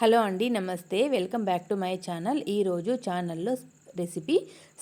Hello అండి నమస్తే. Welcome back to my channel. ఈరోజు ఛానల్లో రెసిపీ.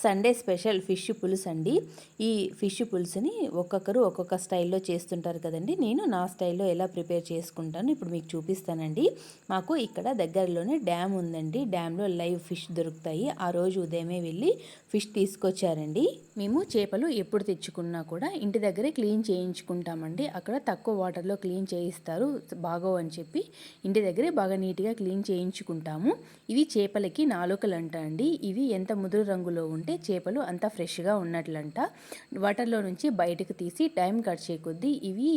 సండే స్పెషల్ ఫిష్ పులుసు అండి. ఈ ఫిష్ పులుసుని ఒక్కొక్కరు ఒక్కొక్క స్టైల్లో చేస్తుంటారు కదండి. నేను నా స్టైల్లో ఎలా ప్రిపేర్ చేసుకుంటాను ఇప్పుడు మీకు చూపిస్తానండి. మాకు ఇక్కడ దగ్గరలోనే డ్యామ్ ఉందండి. డ్యామ్లో లైవ్ ఫిష్ దొరుకుతాయి. ఆ రోజు ఉదయమే వెళ్ళి ఫిష్ తీసుకొచ్చారండి. మేము చేపలు ఎప్పుడు తెచ్చుకున్నా కూడా ఇంటి దగ్గరే క్లీన్ చేయించుకుంటామండి. అక్కడ తక్కువ వాటర్లో క్లీన్ చేయిస్తారు. బాగో అని చెప్పి ఇంటి దగ్గరే బాగా నీట్గా క్లీన్ చేయించుకుంటాము. ఇవి చేపలకి నాలుకలు అంట అండి. ఇవి ఎంత ముదురు రంగులో ఉంటే చేపలు అంత ఫ్రెష్గా ఉన్నట్లంట. వాటర్లో నుంచి బయటకు తీసి టైం గడిచే కొద్దీ ఇవి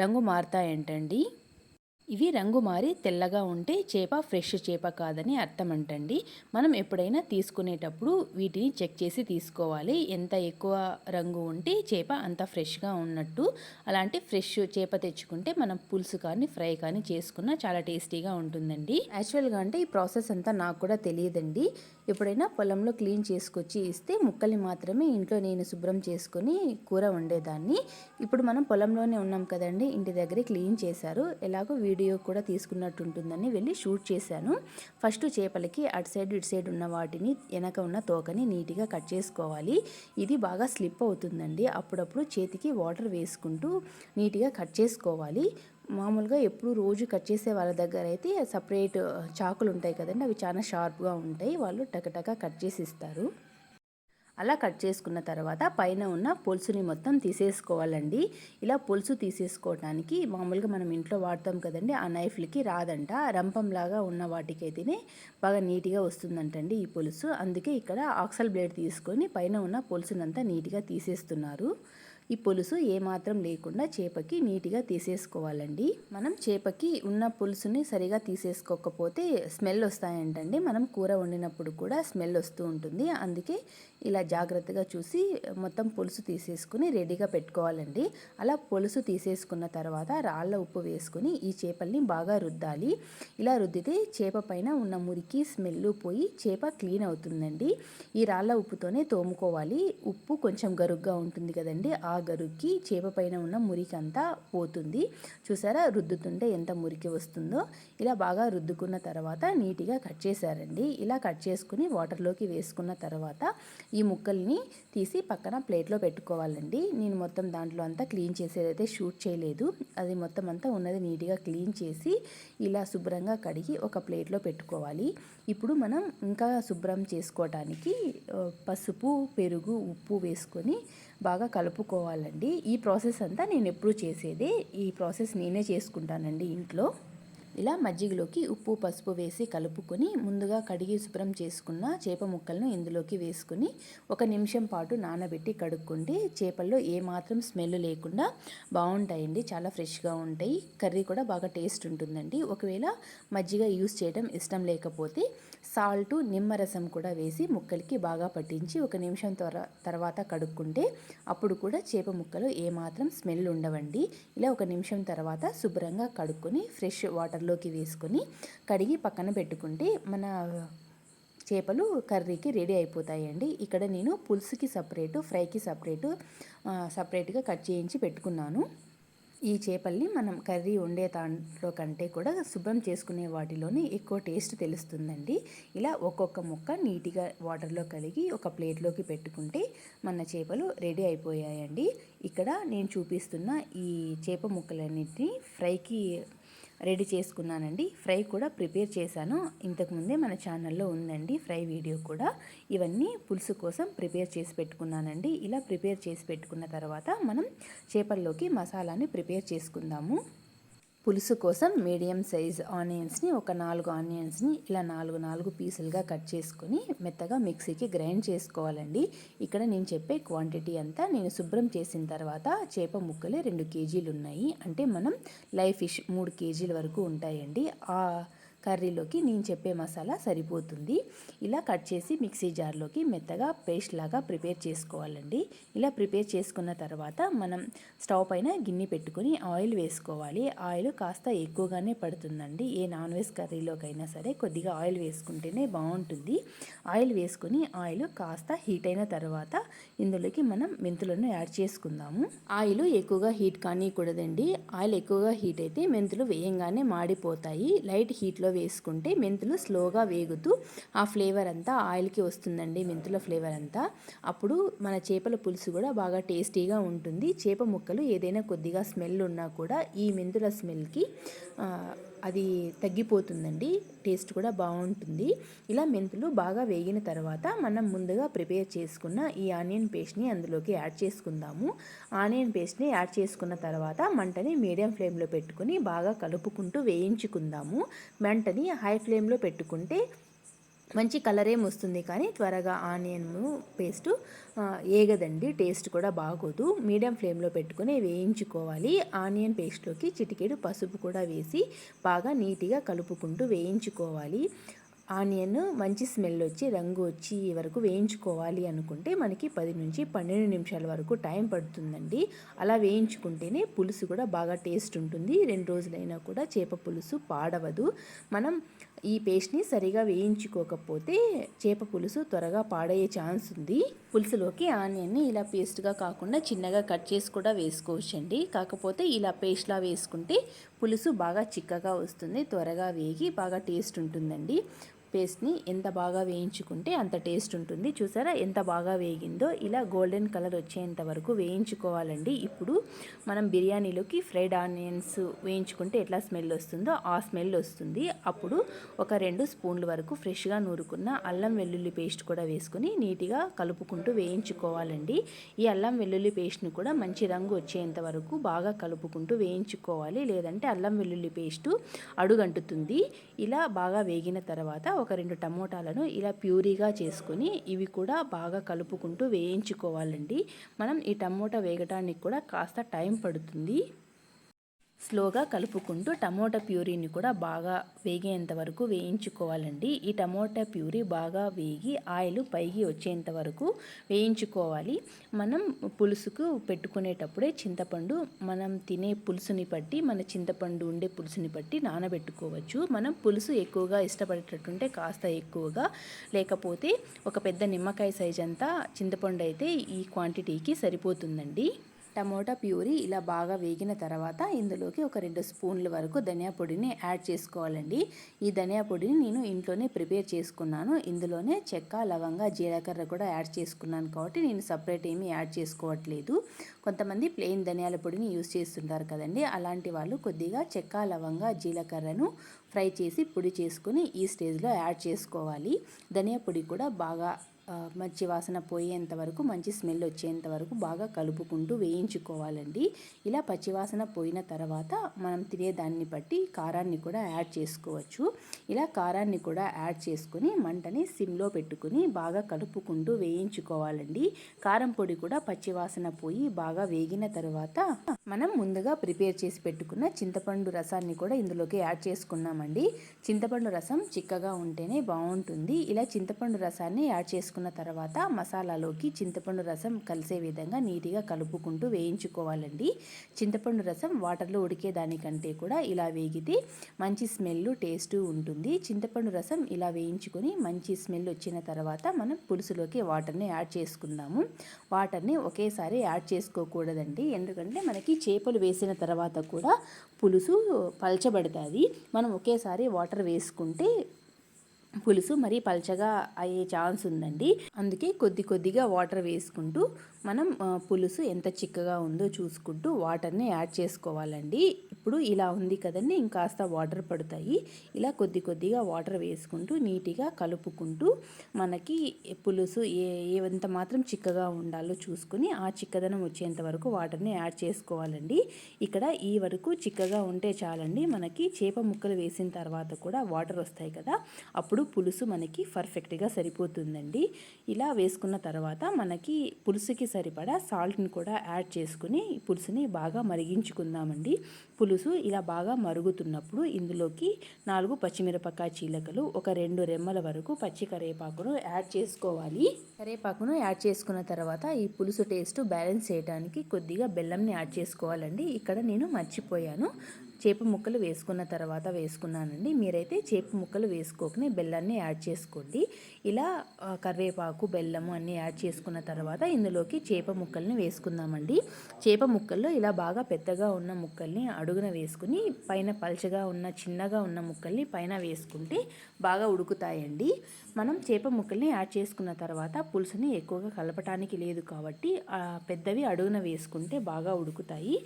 రంగు మారుతాయంటండి. ఇవి రంగు మారి తెల్లగా ఉంటే చేప ఫ్రెష్ చేప కాదని అర్థం అంటండి మనం ఎప్పుడైనా తీసుకునేటప్పుడు వీటిని చెక్ చేసి తీసుకోవాలి. ఎంత ఎక్కువ రంగు ఉంటే చేప అంత ఫ్రెష్గా ఉన్నట్టు. అలాంటి ఫ్రెష్ చేప తెచ్చుకుంటే మనం పులుసు కానీ ఫ్రై కానీ చేసుకున్న చాలా టేస్టీగా ఉంటుందండి. యాక్చువల్గా అంటే ఈ ప్రాసెస్ అంతా నాకు కూడా తెలియదండి. ఎప్పుడైనా పొలంలో క్లీన్ చేసుకొచ్చి ఇస్తే ముక్కల్ని మాత్రమే ఇంట్లో నేను శుభ్రం చేసుకొని కూర వండేదాన్ని. ఇప్పుడు మనం పొలంలోనే ఉన్నాం కదండి ఇంటి దగ్గరే క్లీన్ చేశారు. ఎలాగో వీడియో వీడియో కూడా తీసుకున్నట్టు ఉంటుందని వెళ్ళి షూట్ చేశాను. ఫస్ట్ చేపలకి అటు సైడ్ ఇటు సైడ్ ఉన్న వాటిని వెనక ఉన్న తోకని నీట్గా కట్ చేసుకోవాలి. ఇది బాగా స్లిప్ అవుతుందండి. అప్పుడప్పుడు చేతికి వాటర్ వేసుకుంటూ నీట్గా కట్ చేసుకోవాలి. మామూలుగా ఎప్పుడు రోజు కట్ చేసే వాళ్ళ దగ్గర అయితే సపరేట్ చాకులు ఉంటాయి కదండి అవి చాలా షార్ప్గా ఉంటాయి. వాళ్ళు టకటక కట్ చేసి ఇస్తారు. అలా కట్ చేసుకున్న తర్వాత పైన ఉన్న పులుసుని మొత్తం తీసేసుకోవాలండి. ఇలా పులుసు తీసేసుకోవడానికి మామూలుగా మనం ఇంట్లో వాడతాం కదండి ఆ నైఫ్లకి రాదంట. రంపంలాగా ఉన్న వాటికైతేనే బాగా నీట్గా వస్తుందంటండి ఈ పులుసు. అందుకే ఇక్కడ ఆక్సల్ బ్లేడ్ తీసుకొని పైన ఉన్న పులుసునంతా నీట్గా తీసేస్తున్నారు. ఈ పులుసు ఏమాత్రం లేకుండా చేపకి నీట్గా తీసేసుకోవాలండి. మనం చేపకి ఉన్న పులుసుని సరిగా తీసేసుకోకపోతే స్మెల్ వస్తాయంటండి. మనం కూర వండినప్పుడు కూడా స్మెల్ వస్తూ ఉంటుంది. అందుకే ఇలా జాగ్రత్తగా చూసి మొత్తం పులుసు తీసేసుకుని రెడీగా పెట్టుకోవాలండి. అలా పులుసు తీసేసుకున్న తర్వాత రాళ్ళ ఉప్పు వేసుకుని ఈ చేపల్ని బాగా రుద్దాలి. ఇలా రుద్దితే చేప పైన ఉన్న మురికి స్మెల్ పోయి చేప క్లీన్ అవుతుందండి. ఈ రాళ్ళ ఉప్పుతోనే తోముకోవాలి. ఉప్పు కొంచెం గరుగ్గా ఉంటుంది కదండి. ఆ గరుక్కి చేప పైన ఉన్న మురికి అంతా పోతుంది. చూసారా? రుద్దుతుంటే ఎంత మురికి వస్తుందో? ఇలా బాగా రుద్దుకున్న తర్వాత నీట్గా కట్ చేశారండి. ఇలా కట్ చేసుకుని వాటర్లోకి వేసుకున్న తర్వాత ఈ ముక్కల్ని తీసి పక్కన ప్లేట్లో పెట్టుకోవాలండి. నేను మొత్తం దాంట్లో అంతా క్లీన్ చేసేదైతే షూట్ చేయలేదు. అది మొత్తం అంతా ఉన్నది నీట్గా క్లీన్ చేసి ఇలా శుభ్రంగా కడిగి ఒక ప్లేట్లో పెట్టుకోవాలి. ఇప్పుడు మనం ఇంకా శుభ్రం చేసుకోవటానికి పసుపు పెరుగు ఉప్పు వేసుకొని బాగా కలుపుకోవాలండి. ఈ ప్రాసెస్ అంతా నేను ఎప్పుడు చేసేదే ఈ ప్రాసెస్ నేనే చేసుకుంటానండి ఇంట్లో. ఇలా మజ్జిగలోకి ఉప్పు పసుపు వేసి కలుపుకొని ముందుగా కడిగి శుభ్రం చేసుకున్న చేప ముక్కలను ఇందులోకి వేసుకుని ఒక నిమిషం పాటు నానబెట్టి కడుక్కుంటే చేపల్లో ఏమాత్రం స్మెల్ లేకుండా బాగుంటాయండి. చాలా ఫ్రెష్గా ఉంటాయి. కర్రీ కూడా బాగా టేస్ట్ ఉంటుందండి. ఒకవేళ మజ్జిగ యూస్ చేయడం ఇష్టం లేకపోతే సాల్ట్ నిమ్మరసం కూడా వేసి ముక్కలకి బాగా పట్టించి ఒక నిమిషం తర్వాత కడుక్కుంటే అప్పుడు కూడా చేప ముక్కలు ఏమాత్రం స్మెల్ ఉండవండి. ఇలా ఒక నిమిషం తర్వాత శుభ్రంగా కడుక్కొని ఫ్రెష్ వాటర్ వాటర్లోకి వేసుకొని కడిగి పక్కన పెట్టుకుంటే మన చేపలు కర్రీకి రెడీ అయిపోతాయండి. ఇక్కడ నేను పులుసుకి సపరేటు ఫ్రైకి సపరేటు సపరేట్గా కట్ చేయించి పెట్టుకున్నాను. ఈ చేపల్ని మనం కర్రీ వండే దాంట్లో కంటే కూడా శుభ్రం చేసుకునే వాటిలోనే ఎక్కువ టేస్ట్ తెలుస్తుందండి. ఇలా ఒక్కొక్క ముక్క నీట్గా వాటర్లో కలిగి ఒక ప్లేట్లోకి పెట్టుకుంటే మన చేపలు రెడీ అయిపోయాయండి. ఇక్కడ నేను చూపిస్తున్న ఈ చేప ముక్కలన్నింటినీ ఫ్రైకి రెడీ చేసుకున్నానండి. ఫ్రై కూడా ప్రిపేర్ చేశాను. ఇంతకుముందే మన ఛానల్లో ఉందండి ఫ్రై వీడియో కూడా. ఇవన్నీ పులుసు కోసం ప్రిపేర్ చేసి పెట్టుకున్నానండి. ఇలా ప్రిపేర్ చేసి పెట్టుకున్న తర్వాత మనం చేపల్లోకి మసాలాని ప్రిపేర్ చేసుకుందాము. పులుసు కోసం మీడియం సైజ్ ఆనియన్స్ని ఒక నాలుగు ఆనియన్స్ని ఇలా నాలుగు నాలుగు పీసులుగా కట్ చేసుకొని మెత్తగా మిక్సీకి గ్రైండ్ చేసుకోవాలండి. ఇక్కడ నేను చెప్పే క్వాంటిటీ అంతా నేను శుభ్రం చేసిన తర్వాత చేప ముక్కలే రెండు కేజీలు ఉన్నాయి అంటే మనం లైవ్ ఫిష్ మూడు కేజీల వరకు ఉంటాయండి. ఆ కర్రీలోకి నేను చెప్పే మసాలా సరిపోతుంది. ఇలా కట్ చేసి మిక్సీ జార్లోకి మెత్తగా పేస్ట్ లాగా ప్రిపేర్ చేసుకోవాలండి. ఇలా ప్రిపేర్ చేసుకున్న తర్వాత మనం స్టవ్ పైన గిన్నె పెట్టుకొని ఆయిల్ వేసుకోవాలి. ఆయిల్ కాస్త ఎక్కువగానే పడుతుందండి. ఏ నాన్ వెజ్ కర్రీలోకైనా సరే కొద్దిగా ఆయిల్ వేసుకుంటేనే బాగుంటుంది. ఆయిల్ వేసుకొని ఆయిల్ కాస్త హీట్ అయిన తర్వాత ఇందులోకి మనం మెంతులను యాడ్ చేసుకుందాము. ఆయిల్ ఎక్కువగా హీట్ కానీకూడదండి. ఆయిల్ ఎక్కువగా హీట్ అయితే మెంతులు వేయంగానే మాడిపోతాయి. లైట్ హీట్లో వేసుకుంటే మెంతులు స్లోగా వేగుతూ ఆ ఫ్లేవర్ అంతా ఆయిల్కి వస్తుందండి మెంతుల ఫ్లేవర్ అంతా. అప్పుడు మన చేపల పులుసు కూడా బాగా టేస్టీగా ఉంటుంది. చేప ముక్కలు ఏదైనా కొద్దిగా స్మెల్ ఉన్నా కూడా ఈ మెంతుల స్మెల్కి అది తగ్గిపోతుందండి. టేస్ట్ కూడా బాగుంటుంది. ఇలా మెంతులు బాగా వేగిన తర్వాత మనం ముందుగా ప్రిపేర్ చేసుకున్న ఈ ఆనియన్ పేస్ట్ని అందులోకి యాడ్ చేసుకుందాము. ఆనియన్ పేస్ట్ని యాడ్ చేసుకున్న తర్వాత మంటని మీడియం ఫ్లేమ్లో పెట్టుకుని బాగా కలుపుకుంటూ వేయించుకుందాము. మంటని హై ఫ్లేమ్లో పెట్టుకుంటే మంచి కలర్ వస్తుంది కానీ త్వరగా ఆనియన్ పేస్ట్ ఏగదండి. టేస్ట్ కూడా బాగోదు. మీడియం ఫ్లేమ్లో పెట్టుకుని వేయించుకోవాలి. ఆనియన్ పేస్ట్లోకి చిటికెడు పసుపు కూడా వేసి బాగా నీట్గా కలుపుకుంటూ వేయించుకోవాలి. ఆనియన్ మంచి స్మెల్ వచ్చి రంగు వచ్చి వరకు వేయించుకోవాలి అనుకుంటే మనకి పది నుంచి పన్నెండు నిమిషాల వరకు టైం పడుతుందండి. అలా వేయించుకుంటేనే పులుసు కూడా బాగా టేస్ట్ ఉంటుంది. రెండు రోజులైనా కూడా చేప పులుసు పాడవదు. మనం ఈ పేస్ట్ని సరిగా వేయించుకోకపోతే చేప పులుసు త్వరగా పాడయ్యే ఛాన్స్ ఉంది. పులుసులోకి ఆనియన్ని ఇలా పేస్ట్గా కాకుండా చిన్నగా కట్ చేసి కూడా వేసుకోవచ్చండి. కాకపోతే ఇలా పేస్ట్లా వేసుకుంటే పులుసు బాగా చిక్కగా వస్తుంది త్వరగా వేగి బాగా టేస్ట్ ఉంటుందండి. పేస్ట్ని ఎంత బాగా వేయించుకుంటే అంత టేస్ట్ ఉంటుంది. చూసారా? ఎంత బాగా వేగిందో? ఇలా గోల్డెన్ కలర్ వచ్చేంత వరకు వేయించుకోవాలండి. ఇప్పుడు మనం బిర్యానీలోకి ఫ్రైడ్ ఆనియన్స్ వేయించుకుంటే ఎట్లా స్మెల్ వస్తుందో ఆ స్మెల్ వస్తుంది. అప్పుడు ఒక రెండు స్పూన్ల వరకు ఫ్రెష్గా నూరుకున్న అల్లం వెల్లుల్లి పేస్ట్ కూడా వేసుకుని నీట్గా కలుపుకుంటూ వేయించుకోవాలండి. ఈ అల్లం వెల్లుల్లి పేస్ట్ని కూడా మంచి రంగు వచ్చేంత వరకు బాగా కలుపుకుంటూ వేయించుకోవాలి. లేదంటే అల్లం వెల్లుల్లి పేస్టు అడుగంటుతుంది. ఇలా బాగా వేగిన తర్వాత ఒక రెండు టమోటాలను ఇలా ప్యూరీగా చేసుకొని ఇవి కూడా బాగా కలుపుకుంటూ వేయించుకోవాలండి. మనం ఈ టమోటా వేగటానికి కూడా కాస్త టైం పడుతుంది. స్లోగా కలుపుకుంటూ టమోటా ప్యూరీని కూడా బాగా వేగేంత వరకు వేయించుకోవాలండి. ఈ టమోటా ప్యూరీ బాగా వేగి ఆయిల్ పైకి వచ్చేంత వరకు వేయించుకోవాలి. మనం పులుసుకు పెట్టుకునేటప్పుడే చింతపండు మనం తినే పులుసుని బట్టి మన చింతపండు ఉండే పులుసుని బట్టి నానబెట్టుకోవచ్చు. మనం పులుసు ఎక్కువగా ఇష్టపడేటట్టుంటే కాస్త ఎక్కువగా లేకపోతే ఒక పెద్ద నిమ్మకాయ సైజ్ అంతా చింతపండు అయితే ఈ క్వాంటిటీకి సరిపోతుందండి. టమోటా ప్యూరీ ఇలా బాగా వేగిన తర్వాత ఇందులోకి ఒక రెండు స్పూన్ల వరకు ధనియా పొడిని యాడ్ చేసుకోవాలండి. ఈ ధనియా పొడిని నేను ఇంట్లోనే ప్రిపేర్ చేసుకున్నాను. ఇందులోనే చెక్క లవంగా జీలకర్ర కూడా యాడ్ చేసుకున్నాను కాబట్టి నేను సపరేట్ ఏమీ యాడ్ చేసుకోవట్లేదు. కొంతమంది ప్లెయిన్ ధనియాల పొడిని యూస్ చేస్తుంటారు కదండి. అలాంటి వాళ్ళు కొద్దిగా చెక్క లవంగా జీలకర్రను ఫ్రై చేసి పొడి చేసుకుని ఈ స్టేజ్లో యాడ్ చేసుకోవాలి. ధనియా పొడి కూడా బాగా మంచి వాసన పోయేంత వరకు మంచి స్మెల్ వచ్చేంత వరకు బాగా కలుపుకుంటూ వేయించుకోవాలండి. ఇలా పచ్చివాసన పోయిన తర్వాత మనం తినే దాన్ని బట్టి కారాన్ని కూడా యాడ్ చేసుకోవచ్చు. ఇలా కారాన్ని కూడా యాడ్ చేసుకుని మంటని సిమ్లో పెట్టుకుని బాగా కలుపుకుంటూ వేయించుకోవాలండి. కారం పొడి కూడా పచ్చివాసన పోయి బాగా వేగిన తర్వాత మనం ముందుగా ప్రిపేర్ చేసి పెట్టుకున్న చింతపండు రసాన్ని కూడా ఇందులోకి యాడ్ చేసుకున్నామండి. చింతపండు రసం చిక్కగా ఉంటేనే బాగుంటుంది. ఇలా చింతపండు రసాన్ని యాడ్ చేసుకున్న తర్వాత మసాలాలోకి చింతపండు రసం కలిసే విధంగా నీట్గా కలుపుకుంటూ వేయించుకోవాలండి. చింతపండు రసం వాటర్లో ఉడికే దానికంటే కూడా ఇలా వేగితే మంచి స్మెల్ టేస్ట్ ఉంటుంది. చింతపండు రసం ఇలా వేయించుకొని మంచి స్మెల్ వచ్చిన తర్వాత మనం పులుసులోకి వాటర్ని యాడ్ చేసుకుందాము. వాటర్ని ఒకేసారి యాడ్ చేసుకోకూడదండి. ఎందుకంటే మనకి చేపలు వేసిన తర్వాత కూడా పులుసు పల్చబడుతుంది. మనం ఒకేసారి వాటర్ వేసుకుంటే పులుసు మరీ పల్చగా అయ్యే ఛాన్స్ ఉందండి. అందుకే కొద్ది కొద్దిగా వాటర్ వేసుకుంటూ మనం పులుసు ఎంత చిక్కగా ఉందో చూసుకుంటూ వాటర్ని యాడ్ చేసుకోవాలండి. ఇప్పుడు ఇలా ఉంది కదండి ఇంకాస్త వాటర్ పడతాయి. ఇలా కొద్ది కొద్దిగా వాటర్ వేసుకుంటూ నీట్గా కలుపుకుంటూ మనకి పులుసు ఏ ఎంత మాత్రం చిక్కగా ఉండాలో చూసుకుని ఆ చిక్కదనం వచ్చేంత వరకు వాటర్ని యాడ్ చేసుకోవాలండి. ఇక్కడ ఈ వరకు చిక్కగా ఉంటే చాలండి మనకి చేప ముక్కలు వేసిన తర్వాత కూడా వాటర్ వస్తాయి కదా అప్పుడు పులుసు మనకి పర్ఫెక్ట్గా సరిపోతుందండి. ఇలా వేసుకున్న తర్వాత మనకి పులుసుకి సరిపడా సాల్ట్ని కూడా యాడ్ చేసుకుని ఈ పులుసుని బాగా మరిగించుకుందామండి. పులుసు ఇలా బాగా మరుగుతున్నప్పుడు ఇందులోకి నాలుగు పచ్చిమిరపకాయ చీలకలు ఒక రెండు రెమ్మల వరకు పచ్చి కరివేపాకును యాడ్ చేసుకోవాలి. కరివేపాకును యాడ్ చేసుకున్న తర్వాత ఈ పులుసు టేస్ట్ బ్యాలెన్స్ చేయడానికి కొద్దిగా బెల్లంని యాడ్ చేసుకోవాలండి. ఇక్కడ నేను మర్చిపోయాను. చేప ముక్కలు వేసుకున్న తర్వాత వేసుకున్నానండి. మీరైతే చేప ముక్కలు వేసుకోకనే బెల్లాన్ని యాడ్ చేసుకోండి. ఇలా కరివేపాకు బెల్లము అన్నీ యాడ్ చేసుకున్న తర్వాత ఇందులోకి చేప ముక్కల్ని వేసుకుందామండి. చేప ముక్కల్లో ఇలా బాగా పెద్దగా ఉన్న ముక్కల్ని అడుగున వేసుకుని పైన పల్చగా ఉన్న చిన్నగా ఉన్న ముక్కల్ని పైన వేసుకుంటే బాగా ఉడుకుతాయండి. మనం చేప ముక్కల్ని యాడ్ చేసుకున్న తర్వాత పులుసుని ఎక్కువగా కలపటానికి లేదు కాబట్టి పెద్దవి అడుగున వేసుకుంటే బాగా ఉడుకుతాయి.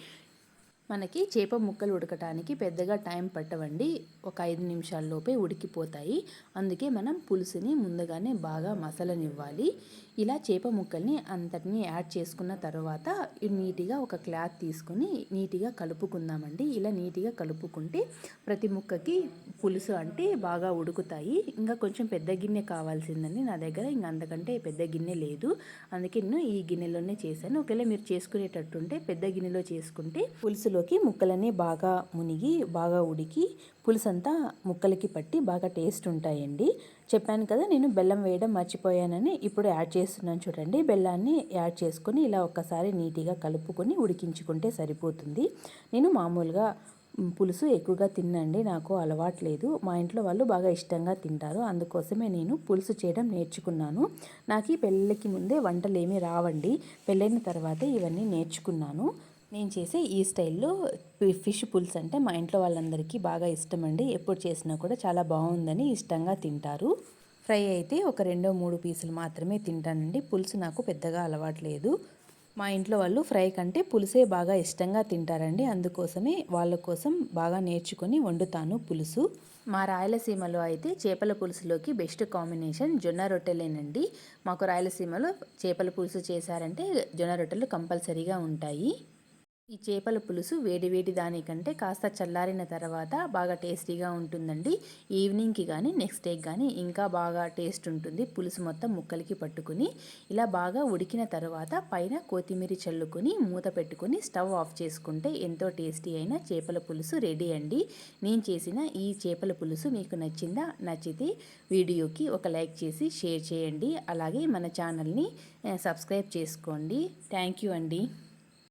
మనకి చేప ముక్కలు ఉడకటానికి పెద్దగా టైం పట్టవండి. ఒక ఐదు నిమిషాల్లోపే ఉడికిపోతాయి. అందుకే మనం పులుసుని ముందుగానే బాగా మసలనివ్వాలి. ఇలా చేప ముక్కల్ని అంతటిని యాడ్ చేసుకున్న తర్వాత నీట్గా ఒక క్లాత్ తీసుకొని నీట్గా కలుపుకుందామండి. ఇలా నీట్గా కలుపుకుంటే ప్రతి ముక్కకి పులుసు అంటే బాగా ఉడుకుతాయి. ఇంకా కొంచెం పెద్ద గిన్నె కావాల్సిందండి నా దగ్గర. ఇంకా అంతకంటే పెద్ద గిన్నె లేదు. అందుకే నేను ఈ గిన్నెలోనే చేశాను. ఒకవేళ మీరు చేసుకునేటట్టుంటే పెద్ద గిన్నెలో చేసుకుంటే పులుసులోకి ముక్కలన్నీ బాగా మునిగి బాగా ఉడికి పులుసు అంతా ముక్కలకి పట్టి బాగా టేస్ట్ ఉంటాయండి. చెప్పాను కదా నేను బెల్లం వేయడం మర్చిపోయానని ఇప్పుడు యాడ్ చేస్తున్నాను చూడండి. బెల్లాన్ని యాడ్ చేసుకొని ఇలా ఒక్కసారి నీట్గా కలుపుకొని ఉడికించుకుంటే సరిపోతుంది. నేను మామూలుగా పులుసు ఎక్కువగా తిన్నండి నాకు అలవాట్లేదు మా ఇంట్లో వాళ్ళు బాగా ఇష్టంగా తింటారు అందుకోసమే నేను పులుసు చేయడం నేర్చుకున్నాను. నాకు ఈ పెళ్ళికి ముందే వంటలు ఏమీ రావండి. పెళ్ళైన తర్వాతే ఇవన్నీ నేర్చుకున్నాను. నేను చేసే ఈ స్టైల్లో ఫిష్ పులుసు అంటే మా ఇంట్లో వాళ్ళందరికీ బాగా ఇష్టం అండి ఎప్పుడు చేసినా కూడా చాలా బాగుందని ఇష్టంగా తింటారు. ఫ్రై అయితే ఒక రెండో మూడు పీసులు మాత్రమే తింటానండి. పులుసు నాకు పెద్దగా అలవాట్లేదు మా ఇంట్లో వాళ్ళు ఫ్రై కంటే పులుసే బాగా ఇష్టంగా తింటారండి. అందుకోసమే వాళ్ళ కోసం బాగా నేర్చుకొని వండుతాను పులుసు. మా రాయలసీమలో అయితే చేపల పులుసులోకి బెస్ట్ కాంబినేషన్ జొన్న రొట్టెలేనండి. మాకు రాయలసీమలో చేపల పులుసు చేశారంటే జొన్న రొట్టెలు కంపల్సరీగా ఉంటాయి. ఈ చేపల పులుసు వేడివేడి దానికంటే కాస్త చల్లారిన తర్వాత బాగా టేస్టీగా ఉంటుందండి. ఈవినింగ్కి కానీ నెక్స్ట్ డేకి కానీ ఇంకా బాగా టేస్ట్ ఉంటుంది. పులుసు మొత్తం ముక్కలకి పట్టుకుని ఇలా బాగా ఉడికిన తర్వాత పైన కొత్తిమీర చల్లుకొని మూత పెట్టుకొని స్టవ్ ఆఫ్ చేసుకుంటే ఎంతో టేస్టీ అయిన చేపల పులుసు రెడీ అండి. నేను చేసిన ఈ చేపల పులుసు మీకు నచ్చిందా? నచ్చితే వీడియోకి ఒక లైక్ చేసి షేర్ చేయండి. అలాగే మన ఛానల్ని సబ్స్క్రైబ్ చేసుకోండి. థ్యాంక్ యూ అండి.